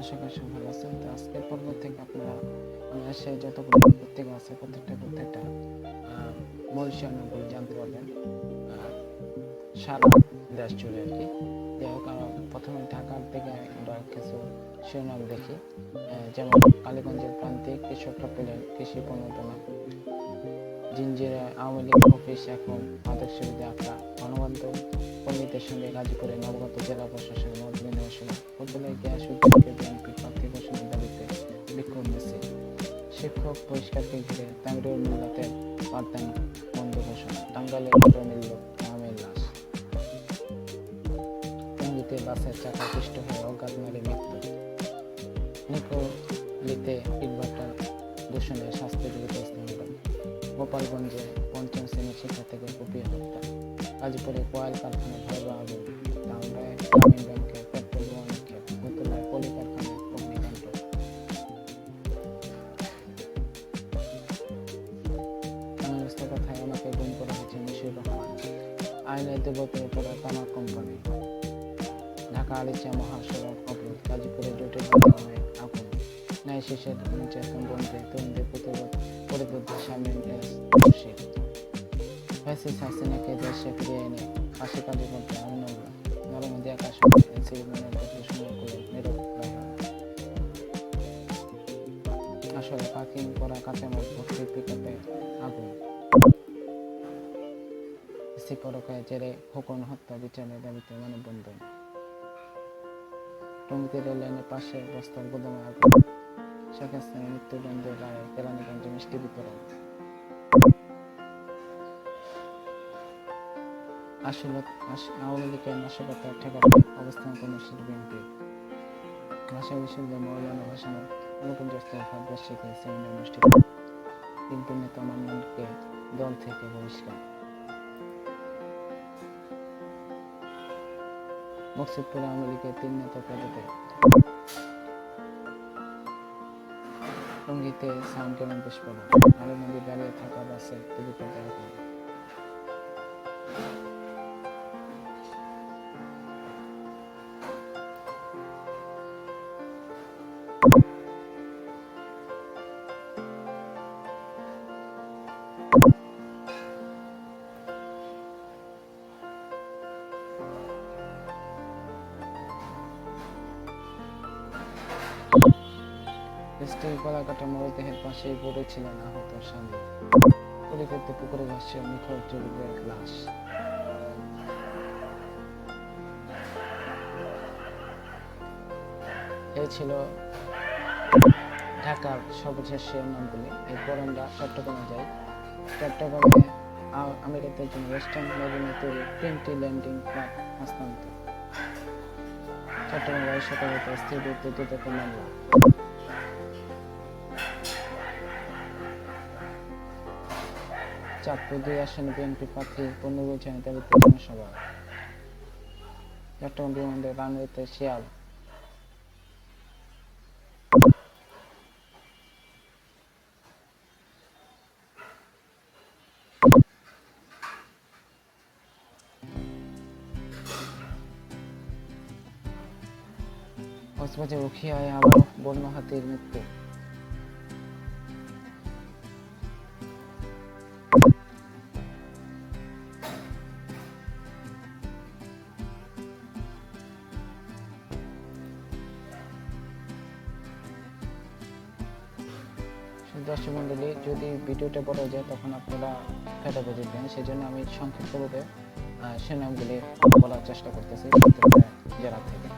আশা করি সব ভালো আছেন। তো আজকের পর্ব থেকে আপনারা বাংলাদেশে যতগুলো পত্রিকা আছে, প্রত্যেকটা প্রত্যেকটা মূল শিরোনামগুলো জানতে পারবেন। সারা দেশ জুড়ে আর কি। যাই হোক প্রথমে ঢাকার থেকে আমরা কিছু শিরোনাম দেখি। যেমন কালীগঞ্জের প্রান্তে কৃষকরা পেলেন কৃষি প্রণোদনা জিঞ্জিরে আওয়ামী লীগ অফিস এখন সেবীতে আঁকড়া গণমাধ্যম কর্মীদের সঙ্গে গাজীপুরে নবগত জেলা প্রশাসনের বিনিময় সময় হোটেলে গ্যাস উদ্যোগকে বিএনপি প্রার্থী ঘোষণার দাবিতে বিক্ষোভ মিছিল। শিক্ষক পরিষ্কারকে ঘিরে তামিরুল মিল্লাতের পাঠদান বন্ধ ঘোষণা। টাঙ্গাইলে খবর মিলল আহমের লাশ। টঙ্গিতে বাসের চাকা পিষ্ট হয়ে অজ্ঞাত মৃত্যু। নিকোলিতে ইটভাটার দূষণে স্বাস্থ্য ঝুঁকিতে স্থান গোপালগঞ্জে পঞ্চম শ্রেণির শিক্ষার্থীকে কুপিয়ে হত্যা গাজীপুরে কয়েল কারখানায় ভয়াবহ আগুন টাঙ্গায় গ্রামীণ ব্যাংকের পেট্রোল নিক্ষেপ ভুতুলায় পলি কারখানায় অগ্নিকাণ্ড কথায় গুম হয়েছে রহমান। আইনের দেবতের উপরে কোম্পানি। ঢাকা আলিচা মহাসড়ক অবরোধ, গাজীপুরে জোটের আগুন। ন্যায় শেষের নির্যাতন বন্ধে তরুণদের প্রতিরোধ সামিল এস মুর্শিদ ফ্যাসিস হাসিনাকে দেশে ফিরিয়ে এনে ফাঁসি কার্যকর্তা আমিনুল্লাহ নরমদি আকাশ এনসিবি মনের পক্ষে সুন্দর করে নীরব আসলে পার্কিং করা কাঁচামাল ভর্তি পিকআপে আগুন সিপরকায় জেরে খোকন হত্যা বিচারের দাবিতে মানববন্ধন টঙ্গিতে রেল লাইনের পাশে বস্তার গোদামে আগুন শেখ মৃত্যুদণ্ডের রায়ে কেরানীগঞ্জে মিষ্টি বিতরণ। আওয়ামী লীগের নাশকতা ঠেকাতে অবস্থান বিএনপি ভাষা বিশ্ববিদ্যালয় মৌলানা দফা বার্ষিকী সেমিনার অনুষ্ঠিত বিএনপি নেতা দল থেকে বহিষ্কার। মকসুদপুর আওয়ামী লীগের তিন নেতা পদত্যাগ। টঙ্গীতে সাউন্ড কেমন বেশ পাবো ভালো মন্দির দাঁড়িয়ে থাকা বাসে দুর্ঘটনা আগুন স্ত্রী গলা কাটা মরদেহের পাশেই পড়েছিলেন আহত স্বামী। পরিকল্পিত পুকুরে ভাসছে নিখোঁজ যুবকের লাশ। এই ছিল ঢাকার সর্বশেষ শিরোনামগুলি। এরপর আমরা চট্টগ্রামে যাই। চট্টগ্রামে আ- আমিরাতের জন্য ওয়েস্টার্ন নবীনে তৈরি তিনটি ল্যান্ডিং ক্লাব হস্তান্তর চট্টগ্রাম সতর্কতা স্থির দুদক মামলা। চাঁদপুর দুই আসনে বিএনপি প্রার্থী পুনর্বিবেচনা দাবিতে জনসভা চট্টগ্রাম বিমানবন্দর রানওয়েতে শিয়াল। কক্সবাজার উখিয়ায় আবার বন্য হাতির মৃত্যু। দর্শক মন্ডলী যদি ভিডিওটা বড় যায়, তখন আপনারা ফেটা বুঝবেন সেই জন্য আমি সংক্ষিপ্তভাবে সে নামগুলি বলার চেষ্টা করতেছি প্রত্যেকটা জেলা থেকে।